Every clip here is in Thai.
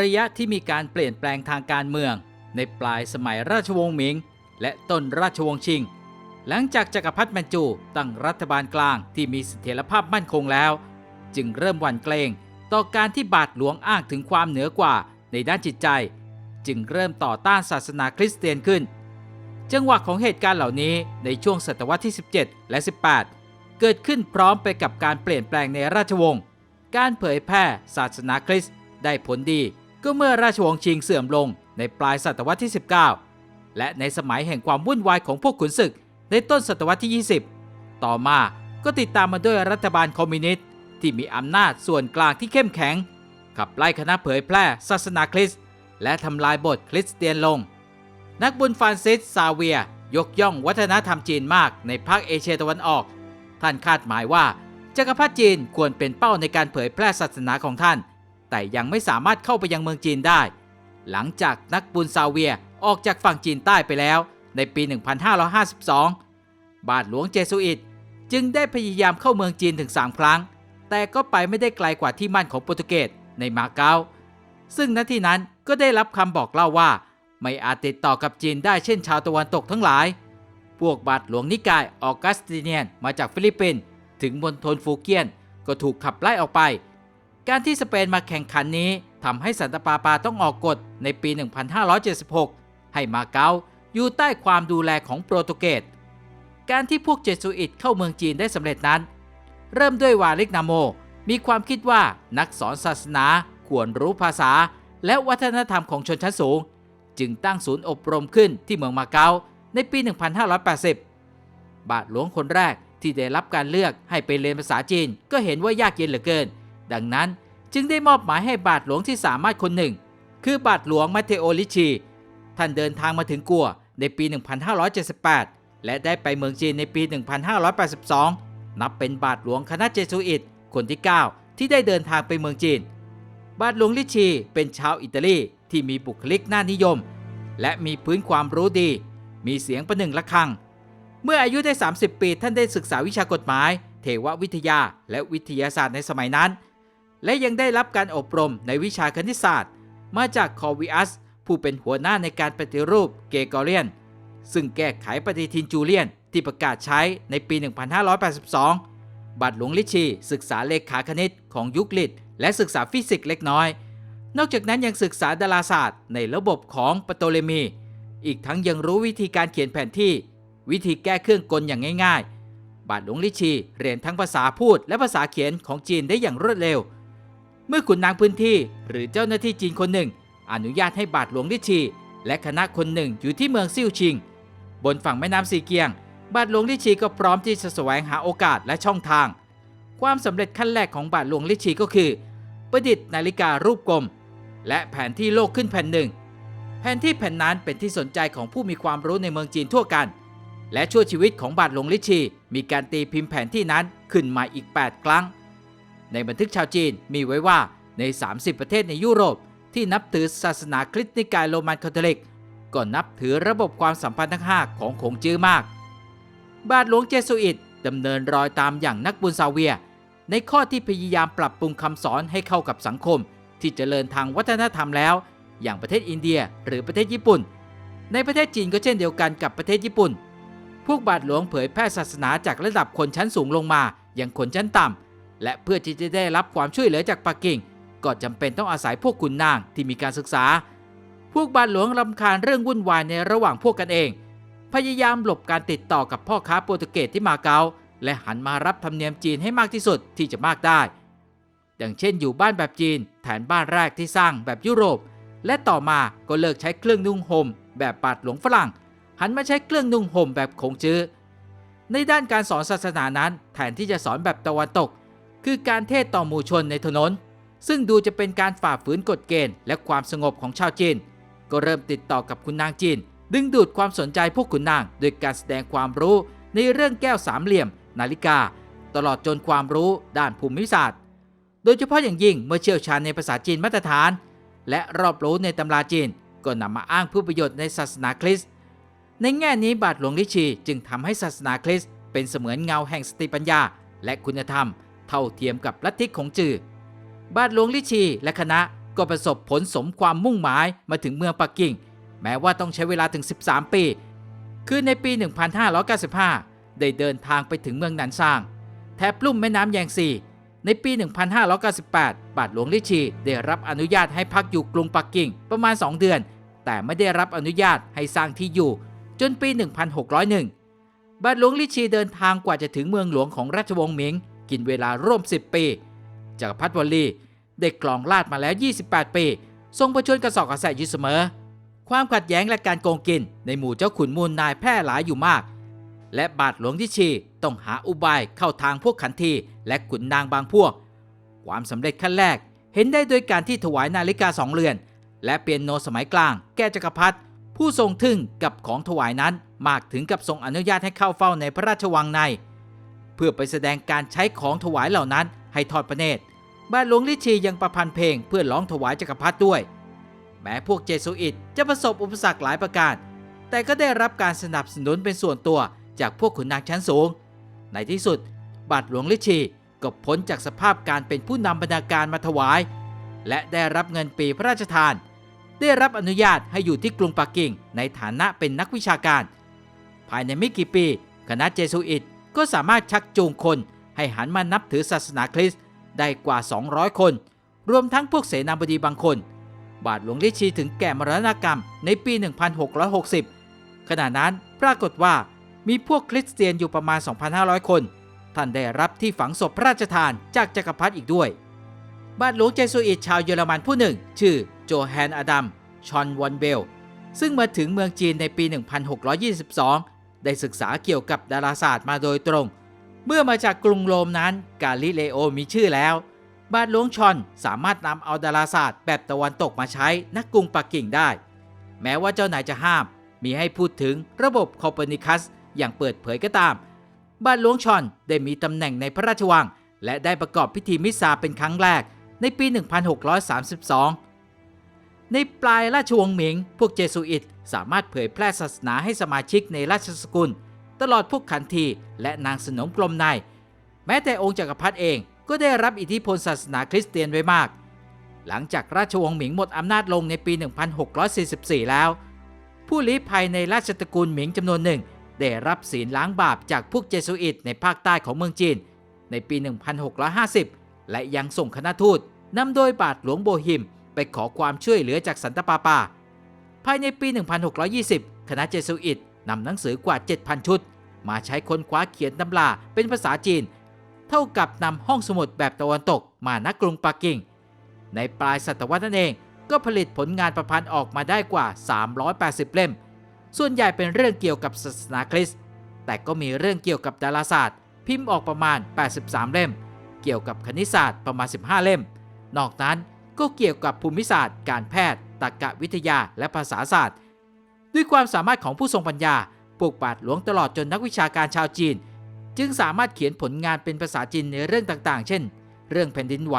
ระยะที่มีการเปลี่ยนแปลงทางการเมือง ในปลายสมัยราชวงศ์หมิง และต้นราชวงศ์ชิง หลังจากจักรพรรดิแมนจูตั้งรัฐบาลกลางที่มีเสถียรภาพมั่นคงแล้ว จึงเริ่มหวั่นเกรงต่อการที่บาทหลวงอ้างถึงความเหนือกว่าในด้านจิตใจ จึงเริ่มต่อต้านศาสนาคริสเตียนขึ้น จังหวะของเหตุการณ์เหล่านี้ในช่วงศตวรรษที่ 17 และ 18 เกิดขึ้นพร้อมไปกับการเปลี่ยนแปลงในราชวงศ์การเผยแพร่ศาสนาคริสต์ ได้ผลดีก็เมื่อราชวงศ์ชิงเสื่อมลงในปลายศตวรรษที่ 19 และในสมัยแห่งความวุ่นวายของพวกขุนศึกในต้นศตวรรษที่ 20 ต่อมาก็ติดตามมาด้วยรัฐบาลคอมมิวนิสต์ที่มีอำนาจส่วนกลางที่เข้มแข็ง ขับไล่คณะเผยแพร่ศาสนาคริสต์และทำลายบทคริสเตียนลง นักบุญฟรานซิสซาเวียยกย่องวัฒนธรรมจีนมากในภาคเอเชียตะวันออก ท่านคาดหมายว่าจักรพรรดิจีนควรเป็นเป้าในการเผยแพร่ศาสนาของท่าน แต่ยังไม่สามารถเข้าไปยังเมืองจีนได้ หลังจากนักบุญซาเวียออกจากฝั่งจีนใต้ไปแล้ว ในปี 1552 บาทหลวงเจสุอิตจึงได้พยายามเข้าเมืองจีนถึง 3 ครั้ง แต่ก็ไปไม่ได้ไกลกว่าที่มั่นของโปรตุเกสในมาเก๊า ซึ่งณที่นั้นก็ได้รับคำบอกเล่าว่า ไม่อาจติดต่อกับจีนได้เช่นชาวตะวันตกทั้งหลาย พวกบาทหลวงนิกายออกัสติเนียนมาจากฟิลิปปินส์ถึงมณฑลฟูเกียนก็ถูกขับไล่ออกไป การที่สเปนมาแข่งขันนี้ทำให้สันตปาปาต้องออกกฎในปี 1576 ให้มาเก๊าอยู่ใต้ความดูแลของโปรตุเกส การที่พวกเจสุอิตเข้าเมืองจีนได้สำเร็จนั้น เริ่มด้วยวาลิกนาโม มีความคิดว่านักสอนศาสนาควรรู้ภาษา และวัฒนธรรมของชนชั้นสูง จึงตั้งศูนย์อบรมขึ้นที่เมืองมาเก๊าในปี 1580 บาทหลวงคนแรกที่ได้รับการเลือกให้ไปเรียนภาษาจีนก็เห็นว่ายากเย็นเหลือเกิน ดังนั้นจึงได้มอบหมายให้บาทหลวงที่สามารถคนหนึ่ง คือบาทหลวงมาเทโอลิชี ท่านเดินทางมาถึงกัวในปี 1578 และได้ไปเมืองจีนในปี 1582 นับเป็นบาทหลวงคณะเจสุอิตคนที่ 9 ที่ได้เดินทางไปเมืองจีน บาทหลวงลิชีเป็นชาวอิตาลีที่มีบุคลิกน่านิยม และมีพื้นความรู้ดี มีเสียงประหนึ่งระฆัง เมื่ออายุได้ 30 ปีท่านได้ศึกษาวิชากฎหมาย เทววิทยาและวิทยาศาสตร์ในสมัยนั้น และยังได้รับการอบรมในวิชาคณิตศาสตร์ มาจากคอวิอัส ผู้เป็นหัวหน้าในการปฏิรูปเกเกอเรียน ซึ่งแก้ไขปฏิทินจูเลียนที่ประกาศใช้ในปี 1582 บัตรหลวงลิชี ศึกษาเลขาคณิตของยุคลิดและศึกษาฟิสิกส์เล็กน้อย นอกจากนั้นยังศึกษาดาราศาสตร์ในระบบของปโตเลมี อีกทั้งยังรู้วิธีการเขียนแผนที่ วิธีแก้เครื่องกลอย่างง่าย ๆ บาทหลวงลิชีเรียนทั้งภาษาพูดและภาษาเขียนของจีนได้อย่างรวดเร็ว เมื่อขุนนางพื้นที่หรือเจ้าหน้าที่จีนคนหนึ่ง อนุญาตให้บาทหลวงลิชี และคณะคนหนึ่งอยู่ที่เมืองซิ่วชิง บนฝั่งแม่น้ำซีเกียง บาทหลวงลิชีก็พร้อมที่จะแสวงหาโอกาสและช่องทาง ความสำเร็จขั้นแรกของบาทหลวงลิชีก็คือ ประดิษฐ์นาฬิการูปกลม และแผนที่โลกขึ้นแผ่นหนึ่ง แผนที่แผ่นนั้นเป็นที่สนใจของผู้มีความรู้ในเมืองจีนทั่วกัน และชั่วชีวิตของบาทหลวงลิชี มีการตีพิมพ์แผนที่นั้นขึ้นมาอีก 8 ครั้ง ในบันทึกชาวจีนมีไว้ว่าใน 30 ประเทศในยุโรป ที่นับถือศาสนาคริสต์นิกายโรมันคาทอลิกก็นับถือระบบความสัมพันธ์ทั้ง 5 ของขงจื้อมาก บาทหลวงเจสุอิตดำเนินรอยตามอย่างนักบุญซาเวีย ในข้อที่พยายามปรับปรุงคำสอนให้เข้ากับสังคม ที่เจริญทางวัฒนธรรมแล้ว อย่างประเทศอินเดียหรือประเทศญี่ปุ่น ในประเทศจีนก็เช่นเดียวกันกับประเทศญี่ปุ่น พวกบาทหลวงเผยแพร่ศาสนาจากระดับคนชั้นสูงลงมาอย่างคนชั้นต่ำ และเพื่อที่จะได้รับความช่วยเหลือจากปักกิ่ง ก็จำเป็นต้องอาศัยพวกขุนนางที่มีการศึกษา พวกบาทหลวงรำคาญเรื่องวุ่นวายในระหว่างพวกกันเอง พยายามหลบการติดต่อกับพ่อค้าโปรตุเกสที่มาเก๊าและหันมารับธรรมเนียมจีนให้มากที่สุดที่จะมากได้ อย่างเช่นอยู่บ้านแบบจีนแทนบ้านแรกที่สร้างแบบยุโรป และต่อมาก็เลิกใช้เครื่องนุ่งห่มแบบบาทหลวงฝรั่ง หันมาใช้เครื่องนุ่งห่มแบบคงจื้อในด้านการสอนศาสนานั้น แทนที่จะสอนแบบตะวันตก คือการเทศต่อหมู่ชนในถนน ซึ่งดูจะเป็นการฝ่าฝืนกฎเกณฑ์และความสงบของชาวจีน ก็เริ่มติดต่อกับคุณนางจีน ดึงดูดความสนใจพวกขุนนางโดยการแสดงความรู้ในเรื่องแก้วสามเหลี่ยม นาฬิกา ตลอดจนความรู้ด้านภูมิศาสตร์ โดยเฉพาะอย่างยิ่งเมื่อเชี่ยวชาญในภาษาจีนมาตรฐาน และรอบรู้ในตำราจีนก็นำมาอ้างเพื่อประโยชน์ในศาสนาคริสต์ในแง่นี้บาทหลวงลิชีจึงทำให้ศาสนาคริสต์เป็นเสมือนเงาแห่งสติปัญญาและคุณธรรม เท่าเทียมกับลัทธิของจือ บาทหลวงลิชีและคณะก็ประสบผลสมความมุ่งหมายมาถึงเมืองปักกิ่ง แม้ว่าต้องใช้เวลาถึง 13 ปี คือในปี 1595 ได้เดินทางไปถึงเมืองหนันซาง แถบลุ่มแม่น้ำแยงซีในปี 1598 บาทหลวงลิชีได้รับอนุญาตให้พักอยู่กรุงปักกิ่งประมาณ 2 เดือน แต่ไม่ได้รับอนุญาตให้สร้างที่อยู่ จนปี 1601 บาทหลวงลิชีเดินทางกว่าจะถึงเมืองหลวงของราชวงศ์หมิง กินเวลาร่วม 10 ปีจักรพรรดิวลีได้กลองลาดมาแล้ว 28 ปี ทรงประชวรกระสอบกระแสอยู่เสมอ ความขัดแย้งและการโกงกินในหมู่เจ้าขุนมูลนายแพร่หลายอยู่มาก และบาทหลวงที่ชีต้องหาอุบายเข้าทางพวกขันทีและขุนนางบางพวก ความสำเร็จขั้นแรกเห็นได้โดยการที่ถวายนาฬิกาสองเรือน และเปียโนสมัยกลาง แก่จักรพรรดิผู้ทรงทึ่งกับของถวายนั้นมากถึงกับทรงอนุญาตให้เข้าเฝ้าในพระราชวังใน เพื่อไปแสดงการใช้ของถวายเหล่านั้นให้ทอดพระเนตรบาทหลวงลิชียังประพันธ์เพลงเพื่อร้องถวายจักรพรรดิด้วย แม้พวกเจสุอิตจะประสบอุปสรรคหลายประการ แต่ก็ได้รับการสนับสนุนเป็นส่วนตัวจากพวกขุนนางชั้นสูง ในที่สุดบาทหลวงลิชีก็พ้นจากสภาพการเป็นผู้นำบรรณาการมาถวาย และได้รับเงินปีพระราชทาน ได้รับอนุญาตให้อยู่ที่กรุงปักกิ่งในฐานะเป็นนักวิชาการ ภายในไม่กี่ปี คณะเจสุอิต ก็สามารถชักจูงคนให้หันมานับถือศาสนาคริสต์ได้กว่า 200 คน รวมทั้งพวกเสนาบดีบางคน บาทหลวงลิชีถึงแก่มรณกรรมในปี 1660 ขณะนั้นปรากฏว่ามีพวกคริสเตียนอยู่ประมาณ 2,500 คน ท่านได้รับที่ฝังศพพระราชทานจากจักรพรรดิอีกด้วย บาทหลวงเจสุอิตชาวเยอรมันผู้หนึ่ง ชื่อโจแฮนอดัม ชอนวอนเบล ซึ่งมาถึงเมืองจีนในปี 1622 ได้ศึกษาเกี่ยวกับดาราศาสตร์มาโดยตรง เมื่อมาจากกรุงโรมนั้นกาลิเลโอมีชื่อแล้ว บาทหลวงชอนสามารถนำเอาดาราศาสตร์แบบตะวันตกมาใช้นักกรุงปักกิ่งได้ แม้ว่าเจ้านายจะห้าม มีให้พูดถึงระบบโคเปนิคัสอย่างเปิดเผยก็ตาม บาทหลวงชอนได้มีตำแหน่งในพระราชวัง และได้ประกอบพิธีมิสซาเป็นครั้งแรกในปี 1632 ในปลายราชวงศ์หมิง พวกเจสุอิตสามารถเผยแพร่ศาสนาให้สมาชิกในราชสกุล ตลอดพวกขันทีและนางสนมกลมนายแม้แต่องค์จักรพรรดิเองก็ได้รับอิทธิพลศาสนาคริสเตียนไว้มาก หลังจากราชวงศ์หมิงหมดอำนาจลงในปี 1644 แล้ว ผู้ลี้ภัยในราชตระกูลหมิงจำนวนหนึ่ง ได้รับศีลล้างบาปจากพวกเจสุอิตในภาคใต้ของเมืองจีน ในปี 1650 และยังส่งคณะทูตนำโดยบาทหลวงโบฮิม ไปขอความช่วยเหลือจากสันตปาปา ภายในปี 1620 คณะเจสุอิตนำหนังสือกว่า 7,000 ชุด มาใช้ค้นคว้าเขียนตำราเป็นภาษาจีน เท่ากับนำห้องสมุดแบบตะวันตกมาณกรุงปักกิ่ง ในปลายศตวรรษนั่นเองก็ผลิตผลงานประพันธ์ออกมาได้กว่า 380 เล่ม ส่วนใหญ่เป็นเรื่องเกี่ยวกับศาสนาคริสต์ แต่ก็มีเรื่องเกี่ยวกับดาราศาสตร์ พิมพ์ออกประมาณ 83 เล่ม เกี่ยวกับคณิตศาสตร์ประมาณ 15 เล่ม นอกนั้น ก็เกี่ยวกับภูมิศาสตร์ การแพทย์ตรรกะวิทยาและภาษาศาสตร์ ด้วยความสามารถของผู้ทรงปัญญาปลูกบาทหลวงตลอดจนนักวิชาการชาวจีน จึงสามารถเขียนผลงานเป็นภาษาจีนในเรื่องต่างๆ เช่น เรื่องแผ่นดินไหว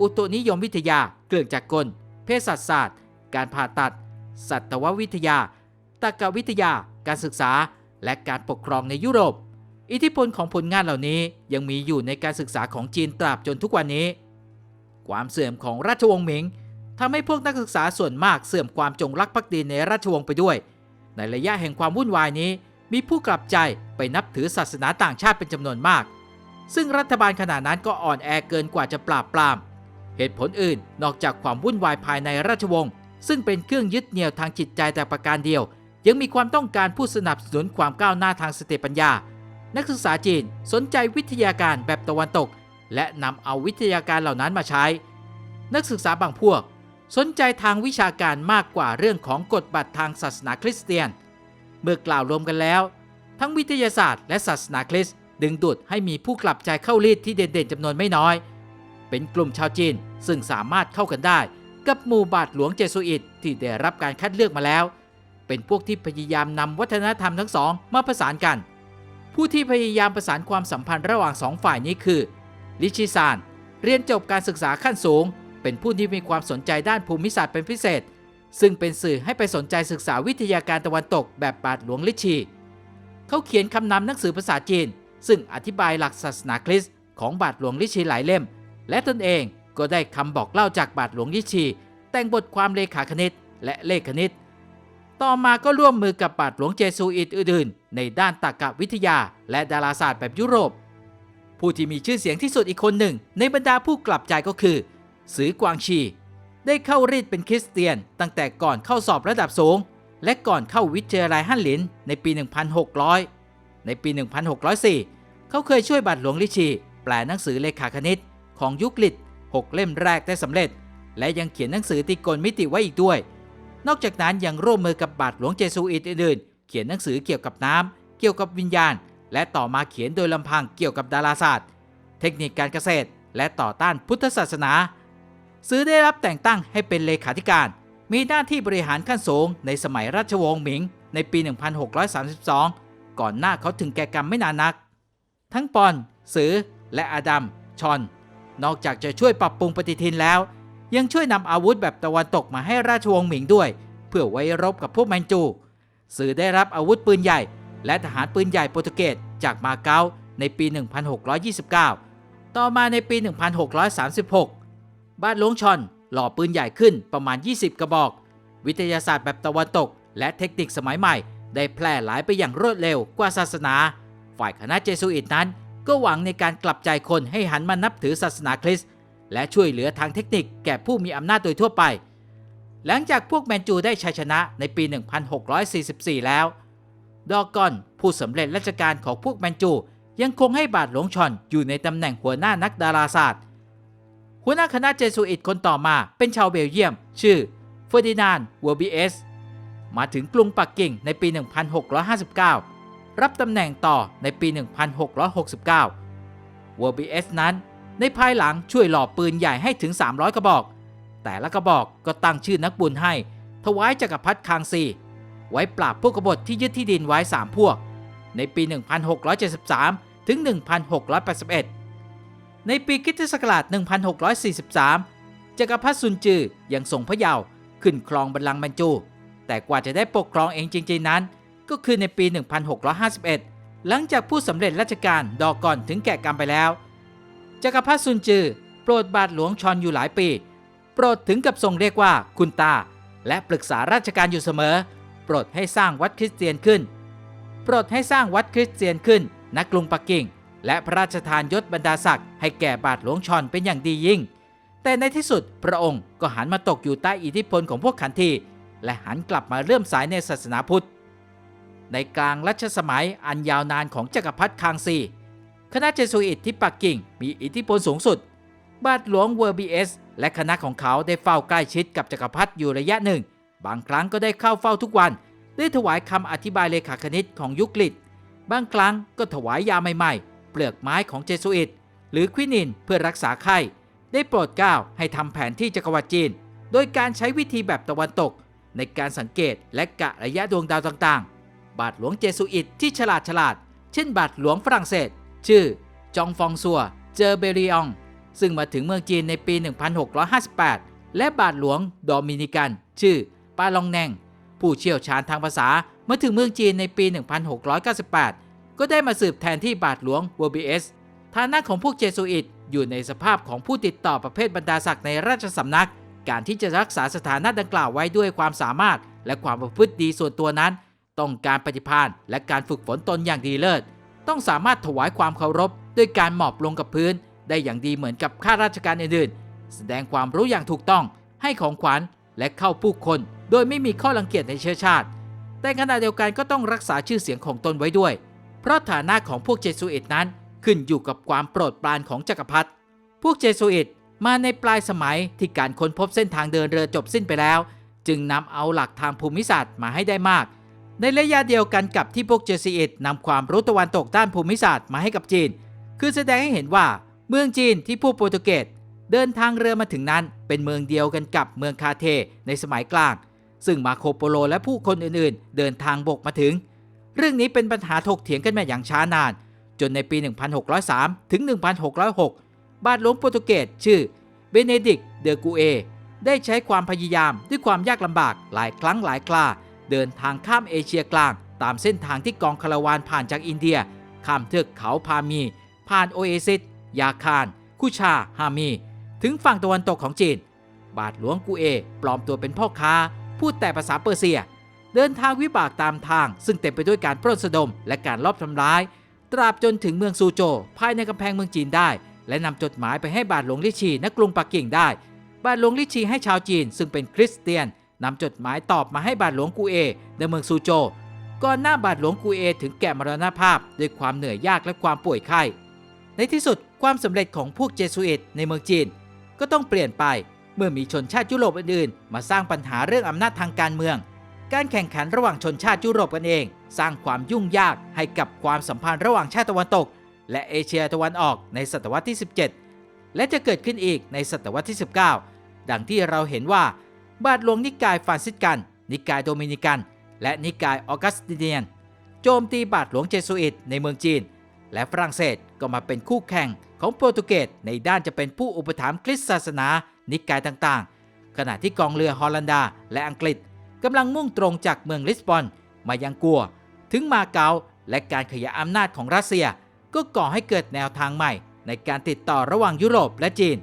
อุตุนิยมวิทยาเครื่องจักรกลเภสัชศาสตร์ การผ่าตัด สัตววิทยาตรรกวิทยา การศึกษา และการปกครองในยุโรป อิทธิพลของผลงานเหล่านี้ยังมีอยู่ในการศึกษาของจีนตราบจนทุกวันนี้ ความเสื่อมของราชวงศ์หมิงทำให้พวกนักศึกษาส่วนมากเสื่อมความจงรักภักดีในราชวงศ์ไปด้วย ในระยะแห่งความวุ่นวายนี้ มีผู้กลับใจไปนับถือศาสนาต่างชาติเป็นจำนวนมาก ซึ่งรัฐบาลขณะนั้นก็อ่อนแอเกินกว่าจะปราบปราม เหตุผลอื่นนอกจากความวุ่นวายภายในราชวงศ์ซึ่งเป็นเครื่องยึดเหนี่ยวทางจิตใจแต่ประการเดียว ยังมีความต้องการผู้สนับสนุนความก้าวหน้าทางสติปัญญา นักศึกษาจีนสนใจวิทยาการแบบตะวันตก และนำเอาวิทยาการเหล่านั้นมาใช้ นักศึกษาบางพวก สนใจทางวิชาการมากกว่าเรื่องของกฎบัตรทางศาสนาคริสเตียน เมื่อกล่าวรวมกันแล้ว ทั้งวิทยาศาสตร์และศาสนาคริสต์ดึงดูดให้มีผู้กลับใจเข้ารีดที่เด่นๆจำนวนไม่น้อย เป็นกลุ่มชาวจีนซึ่งสามารถเข้ากันได้ กับหมู่บาทหลวงเจสุอิตที่ได้รับการคัดเลือกมาแล้ว เป็นพวกที่พยายามนำวัฒนธรรมทั้งสองมาผสานกัน ผู้ที่พยายามประสานความสัมพันธ์ระหว่างสองฝ่ายนี้คือ ลิชิซาน เรียนจบการศึกษาขั้นสูง เป็นผู้ที่มีความสนใจด้านภูมิศาสตร์เป็นพิเศษ ซึ่งเป็นสื่อให้ไปสนใจศึกษาวิทยาการตะวันตกแบบบาทหลวงลิชี เขาเขียนคำนำหนังสือภาษาจีน ซึ่งอธิบายหลักศาสนาคริสต์ของบาทหลวงลิชีหลายเล่ม และตนเองก็ได้คำบอกเล่าจากบาทหลวงลิชี แต่งบทความเลขาคณิตและเลขคณิต ต่อมาก็ร่วมมือกับบาทหลวงเจซูอิตอื่นๆ ในด้านตรรกวิทยาและดาราศาสตร์แบบยุโรป ผู้ที่มีชื่อเสียงที่สุดอีกคนหนึ่ง ในบรรดาผู้กลับใจก็คือ ซือกวางชี ได้เข้ารีดเป็นคริสเตียน ตั้งแต่ก่อนเข้าสอบระดับสูง และก่อนเข้าวิทยาลัยฮั่นหลินในปี 1600 ในปี 1604 เขาเคยช่วยบาทหลวงลิชี แปลหนังสือเลขาคณิตของยุคลิด6เล่มแรกได้สำเร็จ และยังเขียนหนังสือติกลมิติไว้อีกด้วย นอกจากนั้นยังร่วมมือกับบาทหลวงเจซูอิตอื่นๆ เขียนหนังสือเกี่ยวกับน้ำเกี่ยวกับวิญญาณ และต่อมาเขียนโดยลำพังเกี่ยวกับดาราศาสตร์ เทคนิคการเกษตร และต่อต้านพุทธศาสนา ซื้อได้รับแต่งตั้งให้เป็นเลขาธิการ มีหน้าที่บริหารขั้นสูงในสมัยราชวงศ์หมิง ในปี 1632 ก่อนหน้าเขาถึงแก่กรรมไม่นานนัก ทั้งปอน สือ และอาดัม ชอน นอกจากจะช่วยปรับปรุงปฏิทินแล้ว ยังช่วยนำอาวุธแบบตะวันตกมาให้ราชวงศ์หมิงด้วย เพื่อไว้รบกับพวกแมนจู สื่อได้รับอาวุธปืนใหญ่ และทหารปืนใหญ่โปรตุเกสจากมาเก๊าในปี 1629 ต่อมาในปี 1636 บ้านหลวงชอนหล่อปืนใหญ่ขึ้นประมาณ 20 กระบอก วิทยาศาสตร์แบบตะวันตก และเทคนิคสมัยใหม่ ได้แพร่หลายไปอย่างรวดเร็วกว่าศาสนา ฝ่ายคณะเจสุอิตนั้น ก็หวังในการกลับใจคนให้หันมานับถือศาสนาคริสต์และช่วยเหลือทางเทคนิคแก่ผู้มีอำนาจโดยทั่วไป หลังจากพวกแมนจูได้ชัยชนะในปี 1644 แล้ว ดอกกอน ผู้สำเร็จราชการของพวกแมนจู ยังคงให้บาทหลวงชอนอยู่ในตำแหน่งหัวหน้านักดาราศาสตร์ หัวหน้าคณะเจสุอิตคนต่อมาเป็นชาวเบลเยียม ชื่อเฟอร์ดินานด์วอร์บีเอสมาถึงกรุงปักกิ่งในปี 1659 รับตำแหน่งต่อในปี 1669วอร์บีเอสนั้น ในภายหลังช่วยหล่อปืนใหญ่ให้ถึง 300 กระบอก แต่ละกระบอกก็ตั้งชื่อนักบุญให้ ถวายจักรพรรดิคางซี ไว้ปราบพวกกบฏที่ยึดที่ดินไว้ 3 พวก ในปี 1673 ถึง 1681 ในปีคริสตศักราช 1643 จักรพรรดิซุนจือยังส่งพระเยาว์ขึ้นครองบัลลังก์แมนจู แต่กว่าจะได้ปกครองเองจริงๆนั้น ก็คือในปี 1651 หลังจากผู้สำเร็จราชการดอกก่อนถึงแก่กรรมไปแล้ว จักรพรรดิซุนจือโปรดบาทหลวงชอนอยู่หลายปี โปรดถึงกับทรงเรียกว่าคุณตา และปรึกษาราชการอยู่เสมอ โปรดให้สร้างวัดคริสเตียนขึ้น โปรดให้สร้างวัดคริสเตียนขึ้นณกรุงปักกิ่ง และพระราชทานยศบรรดาศักดิ์ให้แก่บาทหลวงชอนเป็นอย่างดียิ่ง แต่ในที่สุดพระองค์ก็หันมาตกอยู่ใต้อิทธิพลของพวกขันทีและหันกลับมาเลื่อมสายในศาสนาพุทธ ในกลางรัชสมัยอันยาวนานของจักรพรรดิคางซี คณะเจสุอิตที่ปักกิ่งมีอิทธิพลสูงสุด บาทหลวงเวอร์บีเอสและคณะของเขาได้เฝ้าใกล้ชิดกับจักรพรรดิอยู่ระยะหนึ่ง บางครั้งก็ได้เข้าเฝ้าทุกวัน ได้ถวายคำอธิบายเลขาคณิตของยุคลิดบางครั้งก็ถวายยาใหม่ๆ เปลือกไม้ของเจสุอิตหรือควินินเพื่อรักษาไข้ ได้โปรดเกล้าให้ทำแผนที่จักรวรรดิจีน โดยการใช้วิธีแบบตะวันตก ในการสังเกตและกะระยะดวงดาวต่างๆ บาทหลวงเจสุอิตที่ฉลาดฉลาด เช่นบาทหลวงฝรั่งเศส ชื่อ จองฟองซัว เจอเบรีอง ซึ่งมาถึงเมืองจีนในปี 1658 และบาทหลวงโดมินิกัน ชื่อ ปาลองแนงผู้เชี่ยวชาญทางภาษาเมาถึงเมืองจีนในปี 1698 ก็ได้มาสืบแทนที่บาทหลวงวอร์บีเอสฐานะของพวกเจสุอิตอยู่ในสภาพของผู้ติดต่อประเภทบรรดาศักดิ์ในราชสำนัก การที่จะรักษาสถานะดังกล่าวไว้ด้วยความสามารถ และความประพฤติดีส่วนตัวนั้น ต้องการปฏิภาณและการฝึกฝนตนอย่างดีเลิศ ต้องสามารถถวายความเคารพ ด้วยการหมอบลงกับพื้น ได้อย่างดีเหมือนกับข้าราชการอื่นๆ แสดงความรู้อย่างถูกต้อง ให้ของขวัญและเข้าผู้คน โดยไม่มีข้อรังเกียจในเชื้อชาติ แต่ขณะเดียวกันก็ต้องรักษาชื่อเสียงของตนไว้ด้วย เพราะฐานะของพวกเจสุอิตนั้นขึ้นอยู่กับความโปรดปรานของจักรพรรดิ พวกเจสุอิตมาในปลายสมัยที่การค้นพบเส้นทางเดินเรือจบสิ้นไปแล้ว จึงนำเอาหลักทางภูมิศาสตร์มาให้ได้มาก ในระยะเดียวกันกับที่พวกเจสุอิตนำความรู้ตะวันตกด้านภูมิศาสตร์มาให้กับจีน คือแสดงให้เห็นว่าเมืองจีนที่ผู้โปรตุเกสเดินทางเรือมาถึงนั้นเป็นเมืองเดียวกันกับเมืองคาเทในสมัยกลาง ซึ่งมาโคโปโลและผู้คนอื่นๆ เดินทางบกมาถึง เรื่องนี้เป็นปัญหาถกเถียงกันมาอย่างช้านาน จนในปี 1603 ถึง 1606 บาทหลวงโปรตุเกสชื่อเบเนดิกเดอกูเอได้ใช้ความพยายามด้วยความยากลำบากหลายครั้งหลายคราเดินทางข้ามเอเชียกลาง ตามเส้นทางที่กองคาราวานผ่านจากอินเดีย ข้ามเทือกเขาพามี ผ่านโอเอซิสยาคานคุชาฮามี ถึงฝั่งตะวันตกของจีน บาทหลวงกูเอ ปลอมตัวเป็นพ่อค้า พูดแต่ภาษาเปอร์เซีย เดินทางวิบากตามทาง ซึ่งเต็มไปด้วยการปล้นสะดมและการลอบทำร้าย ตราบจนถึงเมืองซูโจ ภายในกำแพงเมืองจีนได้ และนำจดหมายไปให้บาทหลวงลิชีณกรุงปักกิ่งได้ บาทหลวงลิชีให้ชาวจีน ซึ่งเป็นคริสเตียนนำจดหมายตอบมาให้บาทหลวงกูเอในเมืองซูโจ ก่อนหน้าบาทหลวงกูเอถึงแก่มรณภาพด้วยความเหนื่อยยากและความป่วยไข้ ในที่สุดความสำเร็จของพวกเจสุอิตในเมืองจีน ก็ต้องเปลี่ยนไป เมื่อมีชนชาติยุโรปอื่นๆ มาสร้างปัญหาเรื่องอำนาจทางการเมือง การแข่งขันระหว่างชนชาติยุโรปกันเอง สร้างความยุ่งยากให้กับความสัมพันธ์ระหว่างชาติตะวันตก และเอเชียตะวันออกในศตวรรษที่ 17 และจะเกิดขึ้นอีกในศตวรรษที่ 19 ดังที่เราเห็นว่า บาทหลวงนิกายฟรานซิสกัน นิกายโดมินิกัน และนิกายออกัสติเนียน โจมตีบาทหลวงเจสุอิตในเมืองจีน และฝรั่งเศสก็มาเป็นคู่แข่งของโปรตุเกสในด้านจะเป็นผู้อุปถัมภ์คริสตศาสนา นิกายต่างๆ ขณะที่กองเรือฮอลันดาและอังกฤษกำลังมุ่งตรงจากเมืองลิสบอนมายังกัว ถึงมาเก๊าและการขยายอำนาจของรัสเซีย ก็ก่อให้เกิดแนวทางใหม่ ในการติดต่อระหว่างยุโรปและจีน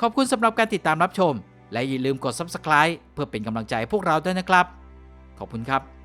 ขอบคุณสำหรับการติดตามรับชม และอย่าลืมกด Subscribe เพื่อเป็นกำลังใจให้พวกเราด้วยนะครับ ขอบคุณครับ